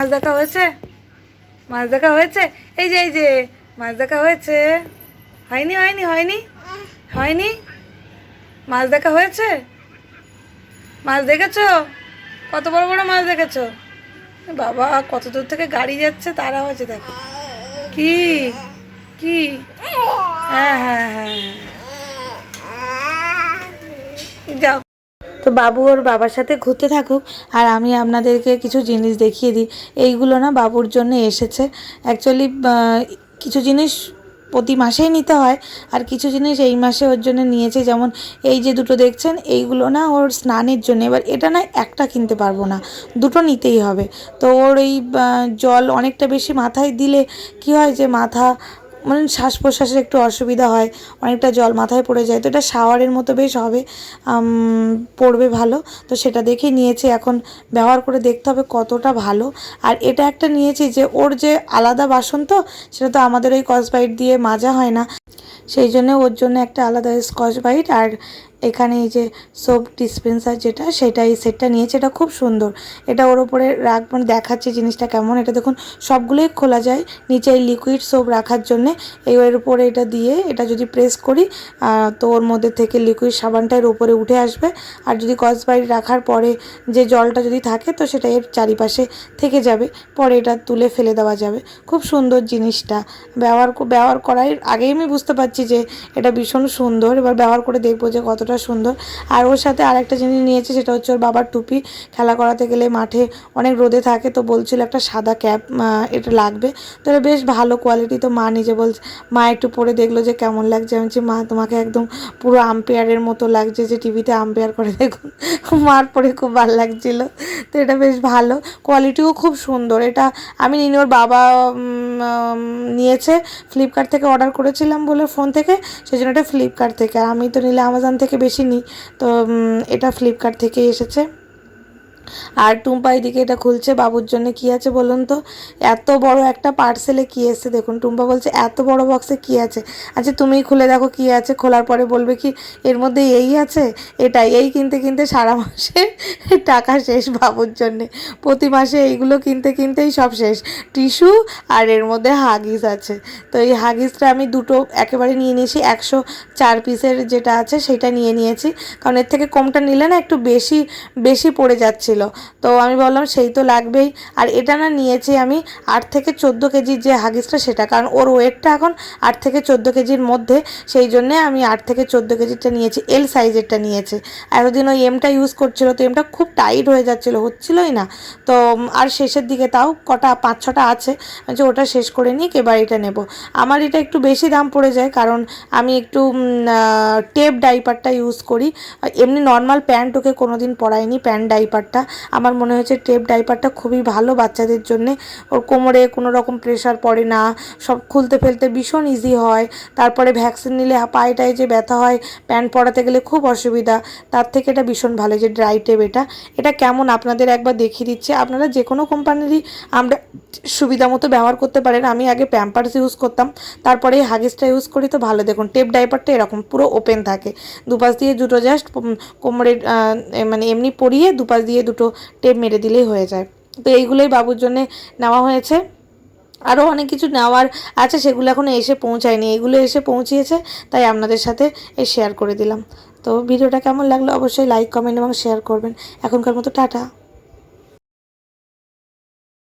মাছ দেখা হয়েছে? মাছ দেখা হয়েছে? এই যে এই যে, মাছ দেখা হয়েছে। হয়নি হয়নি হয়নি? হয়নি? মাছ দেখা হয়েছে? মাছ দেখেছ? কত বড় বড় মাছ দেখেছ? বাবা, কত দূর থেকে গাড়ি যাচ্ছে, তারা হয়েছে দেখো। কি? কি? হ্যাঁ হ্যাঁ হ্যাঁ হ্যাঁ। যাও। তো বাবু ওর বাবার সাথে ঘুরতে থাকুক, আর আমি আপনাদেরকে কিছু জিনিস দেখিয়ে দিই। এইগুলো না বাবুর জন্য এসেছে। অ্যাকচুয়ালি কিছু জিনিস প্রতি মাসেই নিতে হয়, আর কিছু জিনিস এই মাসে ওর জন্য নিয়েছে। যেমন এই যে দুটো দেখছেন, এইগুলো না ওর স্নানের জন্য। এবার এটা না একটা কিনতে পারব না, দুটো নিতেই হবে। তো ওর এই জল অনেকটা বেশি মাথায় দিলে কি হয় যে মাথা মানে শ্বাস প্রশ্বাসের একটু অসুবিধা হয়, অনেকটা জল মাথায় পড়ে যায়, তো এটা শাওয়ারের মতো বেশ হবে পড়বে ভালো, তো সেটা দেখে নিয়েছি, এখন ব্যবহার করে দেখতে হবে কতটা ভালো। আর এটা একটা নিয়েছি যে, ওর যে আলাদা বাসন তো, সেটা তো আমাদের ওই কসবাইট দিয়ে মাজা হয় না, সেই জন্য ওর জন্য একটা আলাদা স্কচ বাইট আর এখানে এই যে সোপ ডিসপেন্সার যেটা, সেটা এই সেটটা নিয়েছে, এটা খুব সুন্দর। এটা ওর ওপরে রাখ মানে দেখাচ্ছে জিনিসটা কেমন। এটা দেখুন, সবগুলোই খোলা যায় নিচে এই লিকুইড সোপ রাখার জন্যে। এই এর উপরে এটা দিয়ে এটা যদি প্রেস করি তো ওর মধ্যে থেকে লিকুইড সাবানটা এর উপরে উঠে আসবে। আর যদি কসবাইট রাখার পরে যে জলটা যদি থাকে, তো সেটা এর চারিপাশে থেকে যাবে। পরে এটা তুলে ফেলে দেওয়া যাবে। খুব সুন্দর জিনিসটা। ব্যবহার ব্যবহার করার আগেই আমি বুঝতে পারছি যে এটা ভীষণ সুন্দর। এবার ব্যবহার করে দেখব যে কতটা সুন্দর। আর ওর সাথে আরেকটা জিনিস নিয়েছে, সেটা হচ্ছে ওর বাবার টুপি। খেলা করাতে গেলে মাঠে অনেক রোদে থাকে, তো বলছিল একটা সাদা ক্যাপ এটা লাগবে। তো এটা বেশ ভালো কোয়ালিটি তো মা নিজে বলছে, মা একটু পরে দেখল যে কেমন লাগছে। আমি বলছি, মা, তোমাকে একদম পুরো আম্পায়ারের মতো লাগছে যে টিভিতে আম্পায়ার করে দেখুন। মার পরে খুব ভালো লাগছিল। তো এটা বেশ ভালো। কোয়ালিটিও খুব সুন্দর। এটা আমি নিনি ওর বাবা নিয়েছে। ফ্লিপকার্ট থেকে অর্ডার করেছিলাম বলে ফোন থেকে সেই জন্য এটা ফ্লিপকার্ট থেকে। আর আমি তো নিলে আমাজন থেকে বেশি নিই। তো এটা ফ্লিপকার্ট থেকেই এসেছে। আর টুম্পা এদিকে এটা খুলছে, বাবুর জন্য কি আছে বলুন তো? এত বড় একটা পার্সেলে কি এসছে দেখুন, টুম্পা বলছে, এত বড় বক্সে কি আছে? আচ্ছা তুমিই খুলে দেখো কি আছে। খোলার পরে বলবে কি, এর মধ্যে এই আছে? এটাই, এই কিনতে কিনতে সারা মাসে টাকা শেষ বাবুর জন্যে। প্রতি মাসে এইগুলো কিনতে কিনতেই সব শেষ। টিস্যু আর এর মধ্যে হাগিস আছে। তো এই হাগিসটা আমি দুটো একেবারে নিয়ে নিয়েছি। একশো চার পিসের যেটা আছে, সেটা নিয়ে নিয়েছি। কারণ এর থেকে কমটা নিলে না একটু বেশি বেশি পড়ে যাচ্ছিল। তো আমি বললাম, সেই তো লাগবেই। আর এটা না নিয়েছি আমি আট থেকে চোদ্দ কেজির যে হাগিসটা সেটা, কারণ ওর ওয়েটটা এখন আট থেকে চোদ্দ কেজির মধ্যে। সেই জন্যে আমি আট থেকে চোদ্দ কেজিরটা নিয়েছি এল সাইজেরটা নিয়েছি। এতদিন ওই এমটা ইউজ করছিল, তো এমটা খুব টাইট হয়ে যাচ্ছিল, হচ্ছিলোই না। তো আর শেষের দিকে তাও কটা, পাঁচ, ছটা আছে। যে ওটা শেষ করে নিয়ে এবার এটা নেব। আমার এটা একটু বেশি দাম পড়ে যায়, কারণ আমি একটু টেপ ডাইপারটা ইউজ করি। এমনি নর্মাল প্যান্ট ওকে কোনো দিন পরাইনি প্যান্ট ডাইপারটা আমার মনে হয়েছে টেপ ডাইপারটা খুবই ভালো বাচ্চাদের জন্যে। ওর কোমরে কোনো রকম প্রেশার পড়ে না। সব খুলতে ফেলতে ভীষণ ইজি হয়। তারপরে ভ্যাকসিন নিলে পায়ে টায়ে যে ব্যথা হয় প্যান্ট পরাতে গেলে খুব অসুবিধা। তার থেকে এটা ভীষণ ভালো যে ড্রাই টেপ এটা। এটা কেমন আপনাদের একবার দেখিয়ে দিচ্ছে। আপনারা যে কোনো কোম্পানিরই আমরা সুবিধা মতো ব্যবহার করতে পারেন। আমি আগে প্যাম্পার্স ইউজ করতাম। তারপরে হাগিসটা ইউজ করি তো ভালো। দেখুন টেপ ডাইপারটা এরকম পুরো ওপেন থাকে। দুপাশ দিয়ে দুটো জাস্ট কোমরে আহ, এ মানে এমনি পরিয়ে দুপাশ দিয়ে দুটো টেপ মেরে দিলেই হয়ে যায়। তো এইগুলোই বাবুর জন্যে নেওয়া হয়েছে। আরও অনেক কিছু নেওয়ার আছে, সেগুলো এখনও এসে পৌঁছায়নি। এগুলো এসে পৌঁছিয়েছে, তাই আপনাদের সাথে এ শেয়ার করে দিলাম। তো ভিডিওটা কেমন লাগল অবশ্যই লাইক কমেন্ট এবং শেয়ার করবেন। এখনকার মতো টাটা।